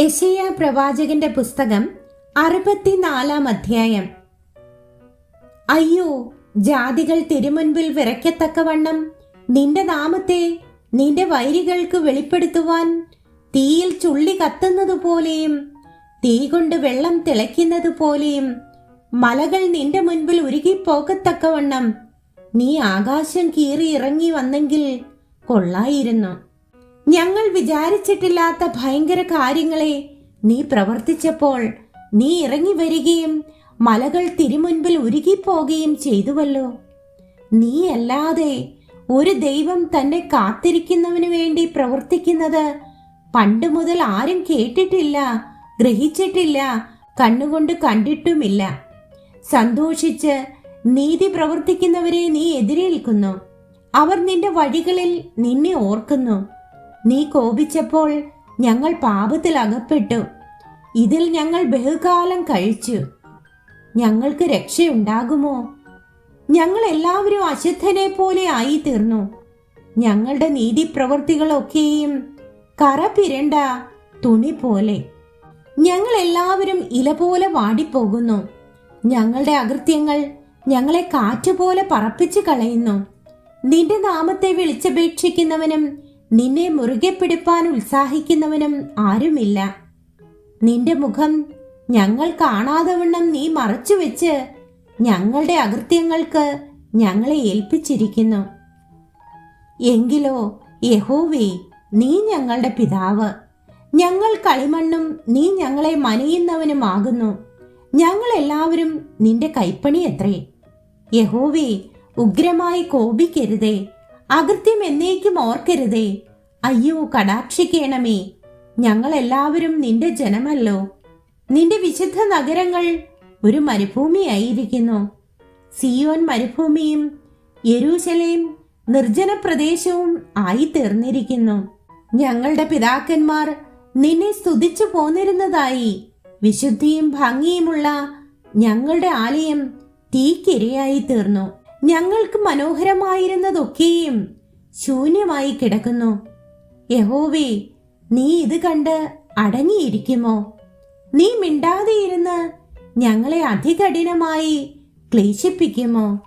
യശയ പ്രവാചകന്റെ പുസ്തകം അറുപത്തിനാലാം അധ്യായം. അയ്യോ ജാതികൾ തിരുമുൻപിൽ വിറയ്ക്കത്തക്കവണ്ണം നിന്റെ നാമത്തെ നിന്റെ വൈരികൾക്ക് വെളിപ്പെടുത്തുവാൻ തീയിൽ ചുള്ളി കത്തുന്നതുപോലെയും തീ കൊണ്ട് വെള്ളം തിളയ്ക്കുന്നത് പോലെയും മലകൾ നിന്റെ മുൻപിൽ ഉരുകിപ്പോകത്തക്കവണ്ണം നീ ആകാശം കീറി ഇറങ്ങി വന്നെങ്കിൽ കൊള്ളായിരുന്നു. ഞങ്ങൾ വിചാരിച്ചിട്ടില്ലാത്ത ഭയങ്കര കാര്യങ്ങളെ നീ പ്രവർത്തിച്ചപ്പോൾ നീ ഇറങ്ങി വരികയും മലകൾ തിരുമുൻപിൽ ഉരുകിപ്പോകുകയും ചെയ്തുവല്ലോ. നീ അല്ലാതെ ഒരു ദൈവം തന്നെ കാത്തിരിക്കുന്നവന് വേണ്ടി പ്രവർത്തിക്കുന്നത് പണ്ട് മുതൽ ആരും കേട്ടിട്ടില്ല ഗ്രഹിച്ചിട്ടില്ല കണ്ണുകൊണ്ട് കണ്ടിട്ടുമില്ല. സന്തോഷിച്ച് നീതി പ്രവർത്തിക്കുന്നവരെ നീ എതിരേൽക്കുന്നു. അവർ നിന്റെ വഴികളിൽ നിന്നെ ഓർക്കുന്നു. നീ കോപിച്ചപ്പോൾ ഞങ്ങൾ പാപത്തിൽ അകപ്പെട്ടു ഇതിൽ ഞങ്ങൾ ബഹുകാലം കഴിച്ചു. ഞങ്ങൾക്ക് രക്ഷയുണ്ടാകുമോ? ഞങ്ങൾ എല്ലാവരും അശുദ്ധനെ പോലെ ആയി തീർന്നു ഞങ്ങളുടെ നീതി പ്രവൃത്തികളൊക്കെയും കറ പിരണ്ട തുണി പോലെ. ഞങ്ങൾ എല്ലാവരും ഇല പോലെ വാടിപ്പോകുന്നു. ഞങ്ങളുടെ അകൃത്യങ്ങൾ ഞങ്ങളെ കാറ്റുപോലെ പറപ്പിച്ചു കളയുന്നു. നിന്റെ നാമത്തെ വിളിച്ചപേക്ഷിക്കുന്നവനും നിന്നെ മുറുകെ പിടിപ്പാൻ ഉത്സാഹിക്കുന്നവനും ആരുമില്ല. നിന്റെ മുഖം ഞങ്ങൾ കാണാതെ വണ്ണം നീ മറച്ചു വെച്ച് ഞങ്ങളുടെ അകൃത്യങ്ങൾക്ക് ഞങ്ങളെ ഏൽപ്പിച്ചിരിക്കുന്നു. എങ്കിലോ യഹോവേ നീ ഞങ്ങളുടെ പിതാവ്. ഞങ്ങൾ കളിമണ്ണും നീ ഞങ്ങളെ മനയുന്നവനുമാകുന്നു. ഞങ്ങൾ എല്ലാവരും നിന്റെ കൈപ്പണി എത്രേ യഹോവേ ഉഗ്രമായി കോപിക്കരുതേ. അകൃത്യം എന്നേക്കും ഓർക്കരുതേ. അയ്യോ കടാക്ഷിക്കണമേ. ഞങ്ങൾ എല്ലാവരും നിന്റെ ജനമല്ലോ. നിന്റെ വിശുദ്ധ നഗരങ്ങൾ ഒരു മരുഭൂമിയായിരിക്കുന്നു. സിയോൻ മരുഭൂമിയും യരൂശലയും നിർജന പ്രദേശവും ആയി തീർന്നിരിക്കുന്നു ഞങ്ങളുടെ പിതാക്കന്മാർ നിന്നെ സ്തുതിച്ചു പോന്നിരുന്നതായി വിശുദ്ധിയും ഭംഗിയുമുള്ള ഞങ്ങളുടെ ആലയം തീക്കിരയായി തീർന്നു ഞങ്ങൾക്ക് മനോഹരമായിരുന്നതൊക്കെയും ശൂന്യമായി കിടക്കുന്നു. യഹോവേ നീ ഇത് കണ്ട് അടങ്ങിയിരിക്കുമോ? നീ മിണ്ടാതെയിരുന്ന് ഞങ്ങളെ അതികഠിനമായി ക്ലേശിപ്പിക്കുമോ?